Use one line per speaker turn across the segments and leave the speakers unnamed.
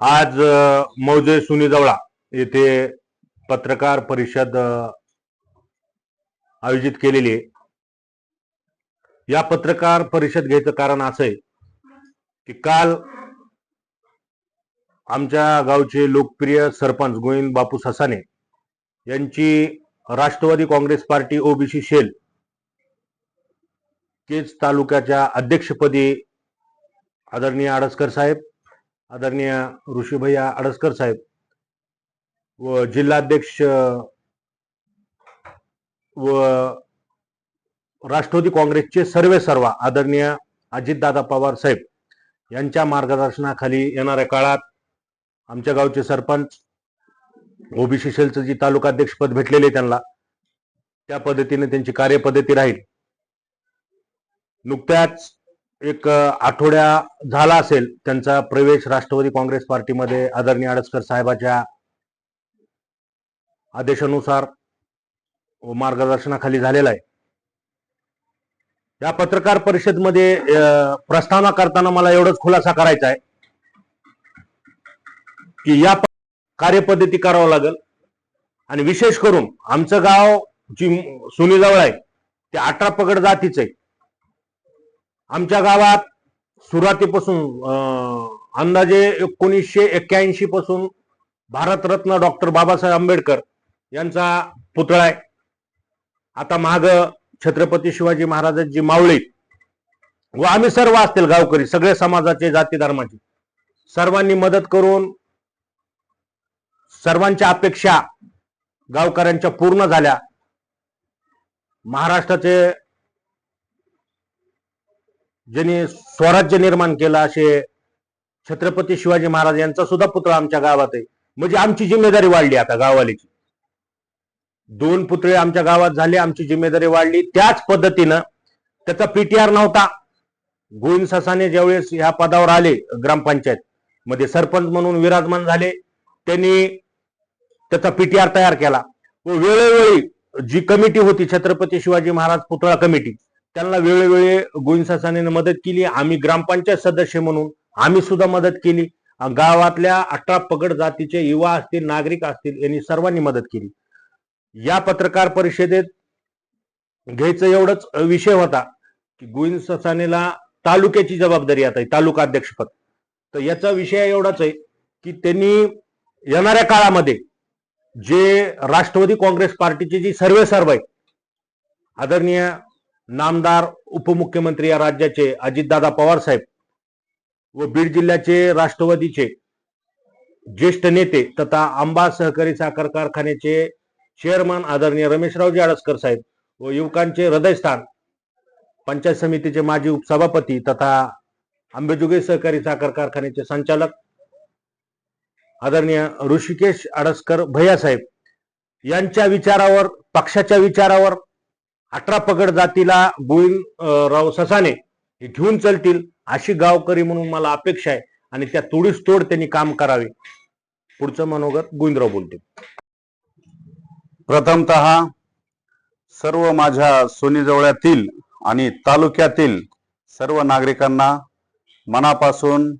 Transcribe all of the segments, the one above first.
आज मौजे सुनीजवळा येथे पत्रकार परिषद आयोजित केलेली आहे. या पत्रकार परिषद घ्यायचं कारण असं आहे की काल आमच्या गावचे लोकप्रिय सरपंच गोविंद बापू ससाने यांची Rashtrawadi Congress party OBC cell Kej तालुक्याच्या अध्यक्षपदी आदरणीय आडसकर साहेब आदरणीय ऋषीभैया आडसकर साहेब व जिल्हाध्यक्ष व राष्ट्रवादी काँग्रेसचे सर्वे सर्वा आदरणीय अजितदादा पवार साहेब यांच्या मार्गदर्शनाखाली येणाऱ्या काळात आमच्या गावचे सरपंच ओबीसी सेलचं जी तालुकाध्यक्षपद भेटलेले त्यांना त्या पद्धतीने त्यांची कार्यपद्धती राहील. नुकत्याच एक आठवड्या झाला असेल त्यांचा प्रवेश राष्ट्रवादी काँग्रेस पार्टीमध्ये आदरणीय आडसकर साहेबाच्या आदेशानुसार व मार्गदर्शनाखाली झालेला आहे. या पत्रकार परिषदमध्ये प्रस्तावना करताना मला एवढंच खुलासा करायचा आहे की या कार्यपद्धती करावं लागेल आणि विशेष करून आमचं गाव जी सुनीजवळ आहे ते अठरा पगड जातीचं आहे. आमच्या गावात सुरुवातीपासून अं, अंदाजे एकोणीसशे एक्क्याऐंशी पासून भारतरत्न डॉक्टर बाबासाहेब आंबेडकर यांचा पुतळा आहे. आता माग छत्रपती शिवाजी महाराजांची मावळी व आम्ही सर्व असतील गावकरी सगळे समाजाचे जाती धर्माचे. सर्वांनी मदत करून सर्वांच्या अपेक्षा गावकऱ्यांच्या पूर्ण झाल्या. महाराष्ट्राचे ज्यांनी स्वराज्य निर्माण केलं असे छत्रपती शिवाजी महाराज यांचा सुद्धा पुतळा आमच्या गावात आहे. म्हणजे आमची जिम्मेदारी वाढली आता गाववाल्याची दोन पुतळे आमच्या गावात झाले आमची जिम्मेदारी वाढली. त्याच पद्धतीनं त्याचा पीटीआर नव्हता. गोविंद ससाने ज्यावेळेस ह्या पदावर आले ग्रामपंचायत मध्ये सरपंच म्हणून विराजमान झाले त्यांनी त्याचा पीटीआर तयार केला. व वेळोवेळी जी कमिटी होती छत्रपती शिवाजी महाराज पुतळा कमिटी त्यांना वेळोवेळी गोविंद ससाने मदत केली. आम्ही ग्रामपंचायत सदस्य म्हणून आम्ही सुद्धा मदत केली. गावातल्या अठरा पगड जातीचे युवा असतील नागरिक असतील यांनी सर्वांनी मदत केली. या पत्रकार परिषदेत घ्यायचं एवढंच विषय होता की गोविंद ससानेला तालुक्याची जबाबदारी आता आहे तालुका अध्यक्षपद. तर याचा विषय एवढाच आहे की त्यांनी येणाऱ्या काळामध्ये जे राष्ट्रवादी काँग्रेस पार्टीचे जी सर्वे सर्व आहे आदरणीय नामदार उपमुख्यमंत्री या राज्याचे अजितदादा पवार साहेब व बीड जिल्ह्याचे राष्ट्रवादीचे ज्येष्ठ नेते तथा आंबा सहकारी साखर कारखान्याचे चेअरमन आदरणीय रमेशरावजी आडसकर साहेब व युवकांचे हृदयस्थान पंचायत समितीचे माजी उपसभापती तथा आंबेजोगाई सहकारी साखर कारखान्याचे संचालक आदरणीय ऋषिकेश आडसकर भैयासाहेब यांच्या विचारावर पक्षाच्या विचारावर अठरा पगड जातीला गोविंदराव ससाने हे घेऊन चलतील अशी गावकरी म्हणून मला अपेक्षा आहे आणि त्या तोडीस तोड त्यांनी काम करावे. पुढचं मनोगत गोविंदराव बोलते
प्रथमत सर्व माझ्या सोनीजवळ्यातील आणि तालुक्यातील सर्व नागरिकांना मनापासून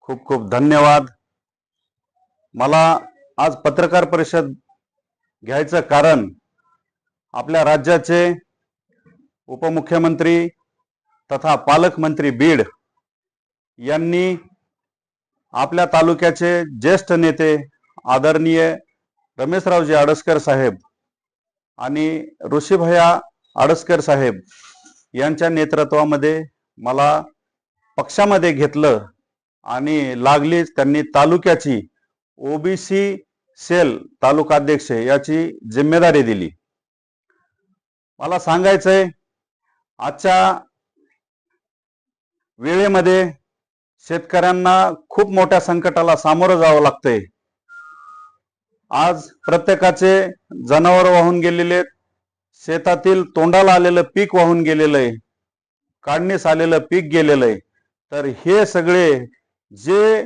खूप खूप धन्यवाद. मला आज पत्रकार परिषद घ्यायचं कारण आपल्या राज्याचे उपमुख्यमंत्री तथा पालकमंत्री बीड यांनी आपल्या तालुक्याचे ज्येष्ठ नेते आदरणीय रमेशरावजी आडसकर साहेब आणि ऋषीभया आडसकर साहेब यांच्या नेतृत्वामध्ये मला पक्षामध्ये घेतलं आणि लागलीच त्यांनी तालुक्याची ओबीसी सेल तालुकाध्यक्ष याची जिम्मेदारी दिली. मला सांगायचंय आजच्या वेळेमध्ये शेतकऱ्यांना खूप मोठ्या संकटाला सामोरं जावं लागतंय आज प्रत्येकाचे जनावर वाहून गेलेले आहेत. शेतातील तोंडाला आलेलं पीक वाहून गेलेलं आहे काढणीस आलेलं पीक गेलेलं आहे तर हे सगळे जे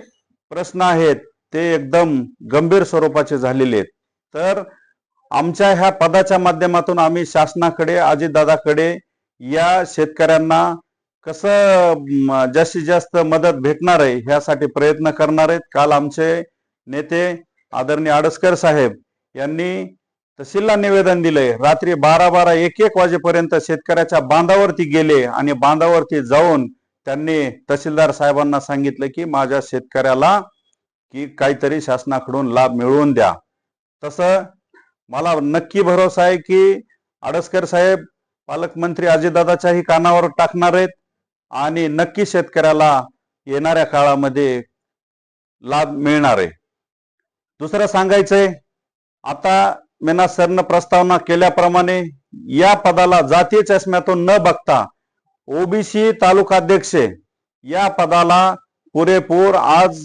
प्रश्न आहेत ते एकदम गंभीर स्वरूपाचे झालेले आहेत तर आमच्या ह्या पदाच्या माध्यमातून आम्ही शासनाकडे अजितदादाकडे या शेतकऱ्यांना कसं जास्तीत जास्त मदत भेटणार आहे ह्यासाठी प्रयत्न करणार आहेत. काल आमचे नेते आदरणीय आडसकर साहेब यांनी तहसीलला निवेदन दिलंय. रात्री बारा बारा एक एक वाजेपर्यंत शेतकऱ्याच्या बांधावरती गेले आणि बांधावरती जाऊन त्यांनी तहसीलदार साहेबांना सांगितलं की माझ्या शेतकऱ्याला की काहीतरी शासनाकडून लाभ मिळवून द्या. तसं मला नक्की भरोसा आहे की आडसकर साहेब पालकमंत्री अजितदादाच्याही कानावर टाकणार आहेत आणि नक्की शेतकऱ्याला येणाऱ्या काळामध्ये लाभ मिळणार आहे. दुसरं सांगायचंय आता मेना सरनं प्रस्तावना केल्याप्रमाणे या पदाला जातीय चष्म्यातून न बघता ओबीसी तालुकाध्यक्ष या पदाला पुरेपूर आज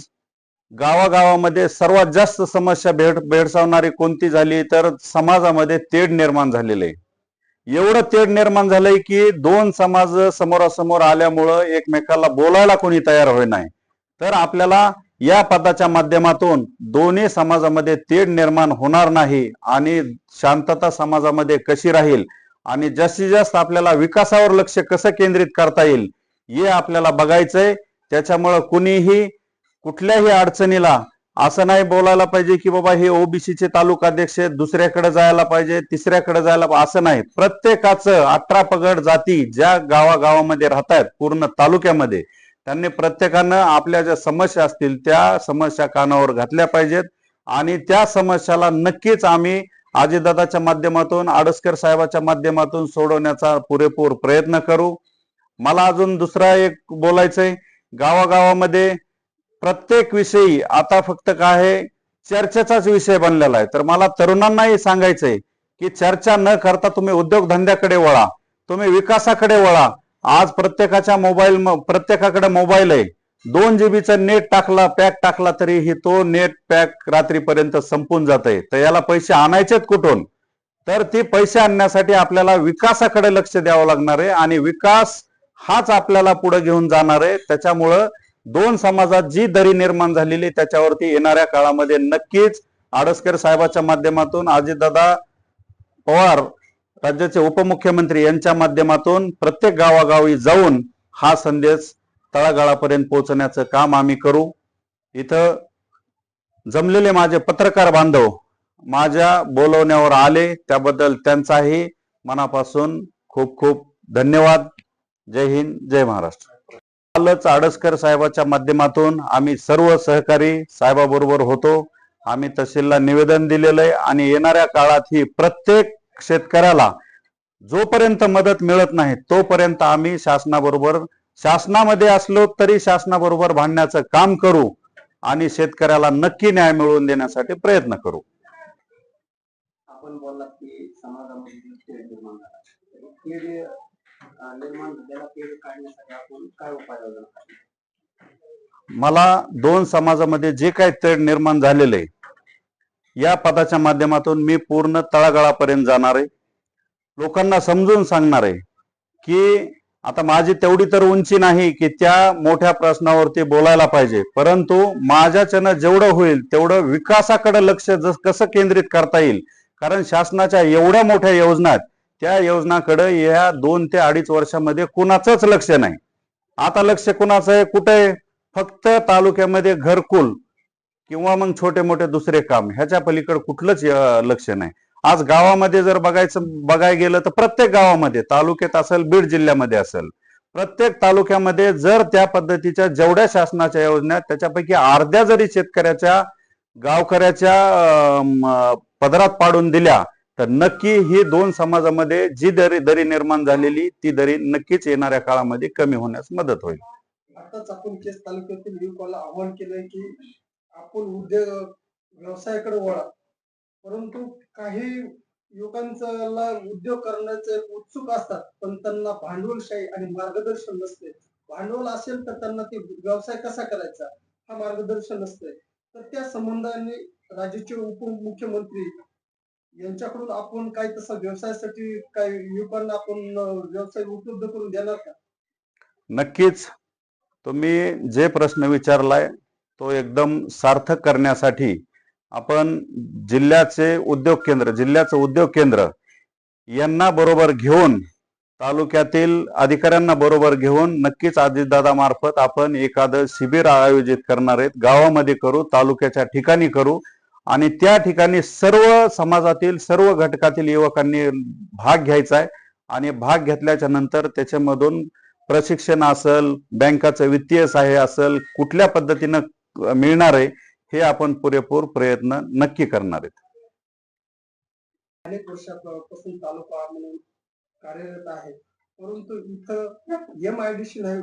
गावागावामध्ये सर्वात जास्त समस्या भेड भेडसावणारी कोणती झाली तर समाजामध्ये तेढ निर्माण झालेलं. आहे एवढं तेढ निर्माण झालंय की दोन समाज समोरासमोर आल्यामुळं एकमेकाला बोलायला कोणी तयार होई नाही तर आपल्याला या पदाच्या माध्यमातून दोन्ही समाजामध्ये तेढ निर्माण होणार नाही आणि शांतता समाजामध्ये कशी राहील आणि जास्तीत जास्त आपल्याला विकासावर लक्ष कसं केंद्रित करता येईल हे आपल्याला बघायचंय. त्याच्यामुळं कुणीही कुठल्याही अडचणीला असं नाही बोलायला पाहिजे की बाबा हे ओबीसीचे तालुकाध्यक्ष आहेत, दुसऱ्याकडे जायला पाहिजे तिसऱ्याकडे जायला पा- असं नाही. प्रत्येकाचं अठरा पगड जाती ज्या गावागावामध्ये राहतात पूर्ण तालुक्यामध्ये त्यांनी प्रत्येकानं आपल्या ज्या समस्या असतील त्या समस्या कानावर घातल्या पाहिजेत. आणि त्या समस्याला नक्कीच आम्ही आजीदादाच्या माध्यमातून आडसकर साहेबाच्या माध्यमातून सोडवण्याचा पुरेपूर प्रयत्न करू. मला अजून दुसरा एक बोलायचंय. गावागावामध्ये प्रत्येक विषयी आता फक्त काय आहे चर्चेचाच विषय बनलेला आहे. तर मला तरुणांनाही सांगायचंय की चर्चा न करता तुम्ही उद्योगधंद्याकडे वळा. तुम्ही विकासाकडे वळा. आज प्रत्येकाच्या मोबाईल प्रत्येकाकडे मोबाईल आहे. दोन जीबीचा नेट टाकला पॅक टाकला तरीही तो नेट पॅक रात्रीपर्यंत संपून जात आहे तर याला पैसे आणायचेत कुठून? तर ते पैसे आणण्यासाठी आपल्याला विकासाकडे लक्ष द्यावं लागणार आहे आणि विकास हाच आपल्याला पुढे घेऊन जाणार आहे. त्याच्यामुळं दोन समाजात जी दरी निर्माण झालेली त्याच्यावरती येणाऱ्या काळामध्ये नक्कीच आडसकर साहेबाच्या माध्यमातून अजितदादा पवार राज्याचे उपमुख्यमंत्री यांच्या माध्यमातून प्रत्येक गावागावी जाऊन हा संदेश तळागाळापर्यंत पोहोचण्याचं काम आम्ही करू. इथं जमलेले माझे पत्रकार बांधव माझ्या बोलवण्यावर आले त्याबद्दल त्यांचाही मनापासून खूप खूप धन्यवाद. जय हिंद जय महाराष्ट्र. कालच आडसकर साहेबाच्या माध्यमातून आम्ही सर्व सहकारी साहेबाबरोबर होतो. आम्ही तहसीलला निवेदन दिलेलं आहे आणि येणाऱ्या काळात ही प्रत्येक शेतकऱ्याला जोपर्यंत मदत मिळत नाही तोपर्यंत आम्ही शासनाबरोबर शासनामध्ये असलो तरी शासनाबरोबर भांडण्याचं काम करू आणि शेतकऱ्याला नक्की न्याय मिळवून देण्यासाठी प्रयत्न करू.
आपण बोललात की समाजामध्ये निर्माण झालेला काढण्यासाठी आपण काय
मला दोन समाजामध्ये जे काही तेढ निर्माण झालेले आहे या पदाच्या माध्यमातून मी पूर्ण तळागाळापर्यंत जाणार आहे. लोकांना समजून सांगणार आहे की आता माझी तेवढी तर उंची नाही की त्या मोठ्या प्रश्नावरती बोलायला पाहिजे. परंतु माझ्याच्यानं जेवढं होईल तेवढं विकासाकडे लक्ष जस कसं केंद्रित करता येईल? कारण शासनाच्या एवढ्या मोठ्या योजना आहेत त्या योजनाकडे या दोन ते अडीच वर्षामध्ये कुणाचंच लक्ष नाही. आता लक्ष कुणाचं आहे? कुठे आहे? फक्त तालुक्यामध्ये घरकुल किंवा मग छोटे मोठे दुसरे काम. ह्याच्या पलीकडे कुठलंच लक्ष नाही. आज गावामध्ये जर बघायचं बघायला गेलं तर प्रत्येक गावामध्ये तालुक्यात असेल बीड जिल्ह्यामध्ये असेल प्रत्येक तालुक्यामध्ये जर त्या पद्धतीच्या जेवढ्या शासनाच्या योजना त्याच्यापैकी अर्ध्या जरी शेतकऱ्याच्या गावकऱ्याच्या पदरात पाडून दिल्या तर नक्की ही दोन समाजामध्ये जी दरी दरी निर्माण झालेली ती दरी नक्कीच येणाऱ्या काळामध्ये कमी होण्यास मदत होईल.
आताच आपण केस तालुक्यातील युवकाला आव्हान केलंय की आपण उद्योग व्यवसायाकडे वळा. परंतु काही युवकांचा उद्योग करण्याचे उत्सुक असतात पण त्यांना भांडवलशाही आणि मार्गदर्शन नसते. भांडवल असेल तर त्यांना ते व्यवसाय कसा करायचा हा मार्गदर्शन नसते. तर त्या संबंधाने राज्याचे उपमुख्यमंत्री यांच्याकडून आपण काही तसा व्यवसायासाठी काही युवकांना आपण व्यवसाय उपलब्ध करून देणार का?
नक्कीच. तुम्ही जे प्रश्न विचारलाय तो एकदम सार्थक करण्यासाठी आपण जिल्ह्याचे उद्योग केंद्र जिल्ह्याचं उद्योग केंद्र यांना बरोबर घेऊन तालुक्यातील अधिकाऱ्यांना बरोबर घेऊन नक्कीच अजितदादा मार्फत आपण एखादं शिबिर आयोजित करणार आहेत. गावामध्ये करू तालुक्याच्या ठिकाणी करू. आणि त्या ठिकाणी सर्व समाजातील सर्व घटकातील युवकांनी भाग घ्यायचा आहे. आणि भाग घेतल्याच्या नंतर त्याच्यामधून प्रशिक्षण असेल बँकाचं वित्तीय सहाय्य असेल कुठल्या पद्धतीनं मिळणार आहे हे आपण पुरेपूर प्रयत्न नक्की करणार आहेत.
अनेक वर्षापासून तालुका म्हणून कार्यरत आहे. परंतु इथं एम आय डी सी नाही.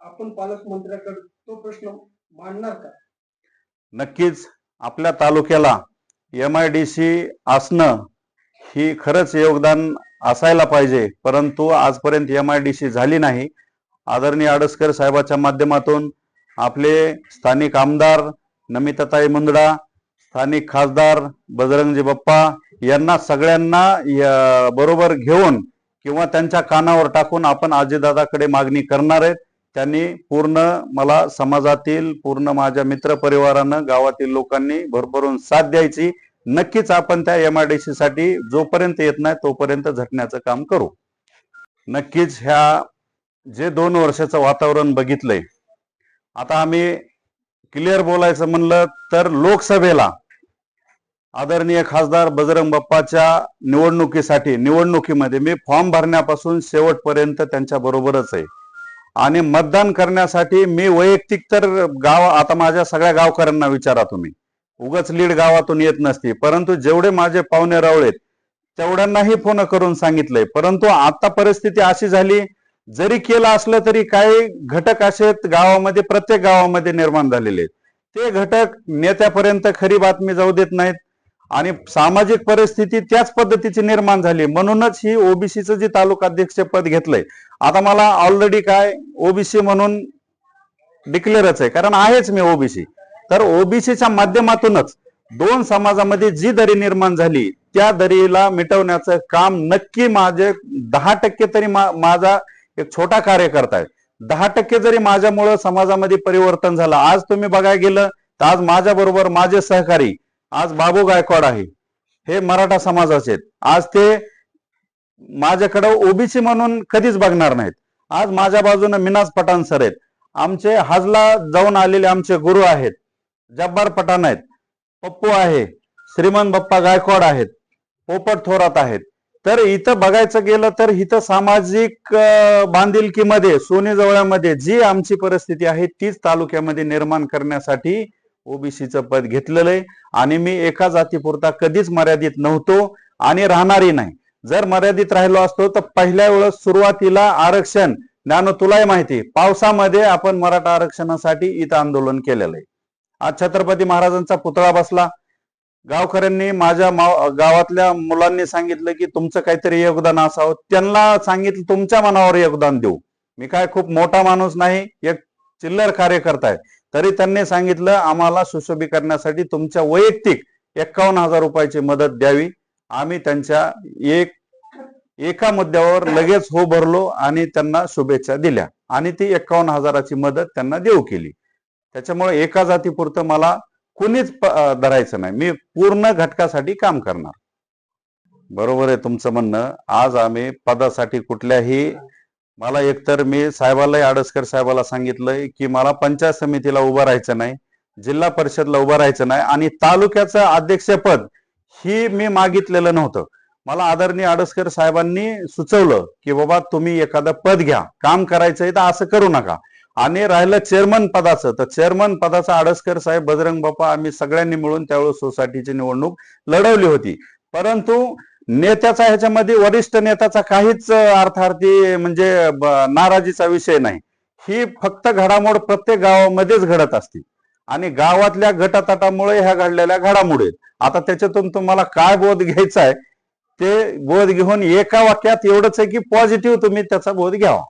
आपण पालकमंत्र्याकडे तो प्रश्न मांडणार का?
नक्कीच. आपल्या तालुक्याला एम आय डी सी असणं ही खरंच योगदान असायला पाहिजे. परंतु आजपर्यंत एम आय डी सी झाली नाही. आदरणीय आडसकर साहेबाच्या माध्यमातून आपले स्थानिक आमदार नमिताताई मुंदडा स्थानिक खासदार बजरंगजी बाप्पा यांना सगळ्यांना बरोबर घेऊन किंवा त्यांच्या कानावर टाकून आपण आजीदादाकडे मागणी करणार आहेत. त्यांनी पूर्ण मला समाजातील पूर्ण माझ्या मित्र परिवारानं गावातील लोकांनी भरभरून साथ द्यायची. नक्कीच आपण त्या एम आय डी सी साठी जोपर्यंत येत नाही तोपर्यंत झटण्याचं काम करू. नक्कीच ह्या जे दोन वर्षाचं वातावरण बघितलंय आता आम्ही क्लिअर बोलायचं म्हणलं तर लोकसभेला आदरणीय खासदार बजरंग बाप्पाच्या निवडणुकीसाठी निवडणुकीमध्ये मी फॉर्म भरण्यापासून शेवटपर्यंत त्यांच्या बरोबरच आहे. आणि मतदान करण्यासाठी मी वैयक्तिक तर गाव आता माझ्या सगळ्या गावकऱ्यांना विचारा तुम्ही. उगाच लीड गावातून येत नसती परंतु जेवढे माझे पाहुणे रावळेत तेवढ्यांनाही फोन करून सांगितलंय. परंतु आता परिस्थिती अशी झाली जरी केलं असलं तरी काही घटक असे गावामध्ये प्रत्येक गावामध्ये निर्माण झालेले आहेत. ते घटक नेत्यापर्यंत खरी बातमी जाऊ देत नाहीत. आणि सामाजिक परिस्थिती त्याच पद्धतीची निर्माण झाली. म्हणूनच ही ओबीसीचं जे तालुका अध्यक्ष पद घेतलंय आता मला ऑलरेडी काय ओबीसी म्हणून डिक्लेअरच आहे. कारण आहेच मी ओबीसी तर ओबीसीच्या माध्यमातूनच दोन समाजामध्ये जी दरी निर्माण झाली त्या दरीला मिटवण्याचं काम नक्की माझे दहा टक्के तरी मा- माझा एक छोटा कार्यकर्ता आहे. दहा टक्के जरी माझ्यामुळं समाजामध्ये परिवर्तन झालं आज तुम्ही बघायला गेलं तर आज माझ्या बरोबर माझे सहकारी आज बाबू गायकवाड आहे. हे मराठा समाजाचे आहेत. आज ते माझ्याकडं ओबीसी म्हणून कधीच बघणार नाहीत. आज माझ्या बाजूने मिनाज पठाण सर आहेत. आमचे हजला जाऊन आलेले आमचे गुरु आहेत. जब्बार पठाण आहेत. पप्पू आहे. श्रीमंत बाप्पा गायकवाड आहेत. पोपट थोरात आहेत. तर इथं बघायचं गेलं तर इथं सामाजिक बांधिलकीमध्ये सोने जवळामध्ये जी आमची परिस्थिती आहे तीच तालुक्यामध्ये निर्माण करण्यासाठी ओबीसीचं पद घेतलेलं आहे आणि मी एका जातीपुरता कधीच मर्यादित नव्हतो आणि राहणारही नाही. जर मर्यादित राहिलो असतो तर पहिल्या वेळेस सुरुवातीला आरक्षण ज्ञान तुलाही माहिती पावसामध्ये आपण मराठा आरक्षणासाठी इथं आंदोलन केलेलं आहे आज छत्रपती महाराजांचा पुतळा बसला. गावकऱ्यांनी माझ्या गावातल्या मुलांनी सांगितलं की तुमचं काहीतरी योगदान असावं. त्यांना सांगितलं तुमच्या मनावर योगदान देऊ. मी काय खूप मोठा माणूस नाही एक चिल्लर कार्यकर्ता आहे. तरी त्यांनी सांगितलं आम्हाला सुशोभीकरणासाठी तुमच्या वैयक्तिक एकावन्न हजार रुपयाची मदत द्यावी. आम्ही त्यांच्या एक एका मुद्द्यावर लगेच हो भरलो आणि त्यांना शुभेच्छा दिल्या. आणि ती एकावन्न हजाराची मदत त्यांना देऊ केली. त्याच्यामुळे एका जातीपुरतं मला कुणीच धरायचं नाही. मी पूर्ण घटकासाठी काम करणार. बरोबर आहे तुमचं म्हणणं. आज आम्ही पदासाठी कुठल्याही मला एकतर मी साहेबालाही आडसकर साहेबाला सांगितलंय की मला पंचायत समितीला उभं राहायचं नाही जिल्हा परिषदला उभं राहायचं नाही आणि तालुक्याचं अध्यक्षपद ही मी मागितलेलं नव्हतं. मला आदरणीय आडसकर साहेबांनी सुचवलं की बाबा तुम्ही एखादं पद घ्या काम करायचंय तर असं करू नका. आणि राहिलं चेअरमन पदाचं तर चेअरमन पदाचं आडसकर साहेब बजरंग बाप्पा आम्ही सगळ्यांनी मिळून त्यावेळेस सोसायटीची निवडणूक लढवली होती. परंतु नेत्याचा ह्याच्यामध्ये वरिष्ठ नेत्याचा काहीच अर्थार्थी म्हणजे नाराजीचा विषय नाही. ही फक्त घडामोड प्रत्येक गावामध्येच घडत असते आणि गावातल्या गटातटामुळे ह्या घडलेल्या घडामोडी आता त्याच्यातून तुम्हाला काय बोध घ्यायचा आहे ते बोध घेऊन एका वाक्यात एवढंच आहे की पॉझिटिव्ह तुम्ही त्याचा बोध घ्यावा.